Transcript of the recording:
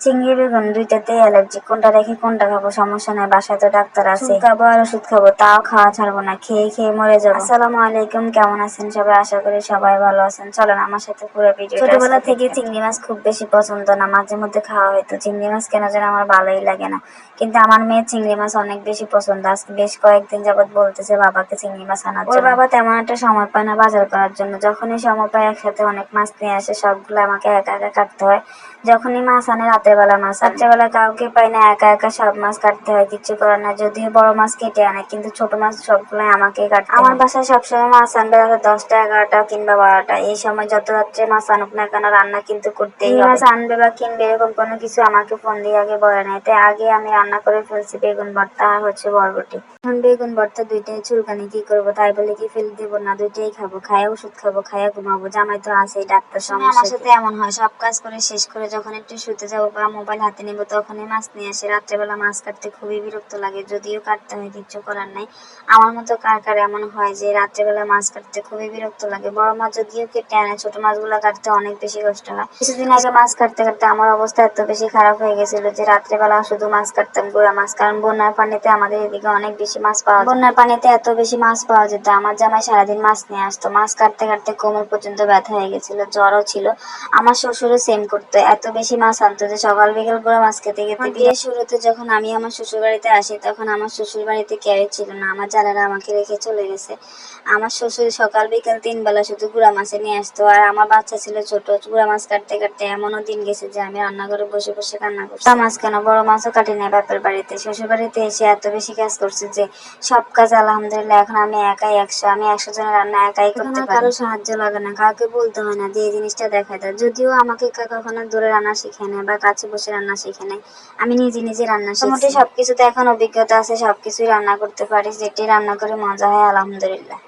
চিংড়ি বেগুন দুইটাতেই অ্যালার্জি। কোনটা রেখে কোনটা খাব? সমস্যা নাই বাসায় তো ডাক্তার আছে। খাব আর ওষুধ খাব তাও খাওয়া ছাড়বো না খেয়ে খেয়ে মরে যাব। আসসালামু আলাইকুম কেমন আছেন সবাই? আশা করি সবাই ভালো আছেন। চলেন আমার সাথে পুরো ভিডিও ছোটবেলা থেকে চিংড়ি মাছ খুব বেশি পছন্দ না মাঝে মধ্যে খাওয়া হয়তো। চিংড়ি মাছ কেন যেন আমার ভালোই লাগে না। কিন্তু আমার মেয়ে চিংড়ি মাছ অনেক বেশি পছন্দ। আজকে বেশ কয়েকদিন যাবত বলতেছে বাবাকে চিংড়ি মাছ আনার ওর বাবা তেমন একটা সময় পায় না বাজার করার জন্য। যখনই সময় পায় একসাথে অনেক মাছ নিয়ে আসে সবগুলো আমাকে একা একা কাটতে হয়। যখনই মাছ আনে রাতের বেলা মাছ রাত্রের বেলা কাউকে পাই না একা একা সব মাছ কাটতে হয় কিছু করার না। যদিও বড় মাছ কেটে আনে কিন্তু ছোট মাছ সবগুলো আমাকে কাটতে আমার বাসায় সবসময় মাছ আনবে রাতে দশটা এগারোটা কিংবা বারোটা। এই সময় যত রাত্রে মাছ আনুক না কেন রান্না কিন্তু করতেই মাছ আনবে বা কিনবে এরকম কোনো কিছু আমাকে ফোন দিয়ে আগে বলে নাই। তাই আগে আমি রান্না করে ফেলছি বেগুন ভর্তা আর হচ্ছে বরবটি। এখন বেগুন ভর্তা দুইটাই চুলকানি কি করব? তাই বলে কি ফেলে দেবো না? দুইটাই খাব খায় ওষুধ খাব খায়া ঘুমাবো জামাই তো আছেই ডাক্তার সঙ্গে আমার সাথে এমন হয় সব কাজ করে শেষ করে যখন একটু শুতে যাব বা মোবাইল হাতে নিবো তখনই মাছ নিয়ে আসে রাত্রেবেলা মাছ কাটতে খুবই বিরক্ত লাগে, যদিও কাটতে হয়, কিচ্ছু করার নাই। আমার মতো কার কার এমন হয় যে রাত্রেবেলা মাছ কাটতে খুবই বিরক্ত লাগে? বড় মাছ যদিও কেটে আনে, ছোট মাছগুলো কাটতে অনেক বেশি কষ্ট হয়। কিছুদিন আগে মাছ কাটতে কাটতে আমার অবস্থা এত বেশি খারাপ হয়ে গেছিল যে রাত্রেবেলা শুধু মাছ কাটতাম, গুড়া মাছ। কারণ বন্যার পানিতে আমাদের এদিকে অনেক বেশি মাছ পাওয়া বন্যার পানিতে এত বেশি মাছ পাওয়া যেত, আমার জামাই সারাদিন মাছ নিয়ে আসতো। মাছ কাটতে কাটতে কোমর পর্যন্ত ব্যথা হয়ে গেছিল, জ্বরও ছিল। আমার শ্বশুরও সেম করতো, এত বেশি মাছ আনতো যে সকাল বিকেল করে মাছ খেতে খেতে বিয়ের শুরুতে যখন আমি আমার শ্বশুর বাড়িতে আসি তখন আমার শ্বশুর বাড়িতে কেউ ছিল না। আমার জানারা আমাকে রেখে চলে গেছে। আমার শ্বশুর সকাল বিকেল তিন বেলা শুধু গুড়া মাছে নিয়ে আসতো। আর আমার বাচ্চা ছিল ছোট। গুড়া মাছ কাটতে কাটতে এমনও দিন গেছে যে আমি রান্নাঘরে বসে বসে কান্না করছি। মাছ কেন বড় মাছও কাটি না বাপের বাড়িতে। শ্বশুর বাড়িতে এসে এত বেশি কাজ করছে যে সব কাজ আলহামদুলিল্লাহ এখন আমি একাই একশো আমি একশো জনের রান্না একাই করতে পারি। কারও সাহায্য লাগে না। কাউকে বলতে হয় না যে এই জিনিসটা দেখায় দেয়। যদিও আমাকে কখনো দূরে রান্না শিখে নেয় বা কাছে বসে রান্না শিখে আমি নিজে নিজে রান্না মোটামুটি সবকিছুতে এখন অভিজ্ঞতা আছে, সবকিছুই রান্না করতে পারি যেটি রান্না করে মজা হয়, আলহামদুলিল্লাহ।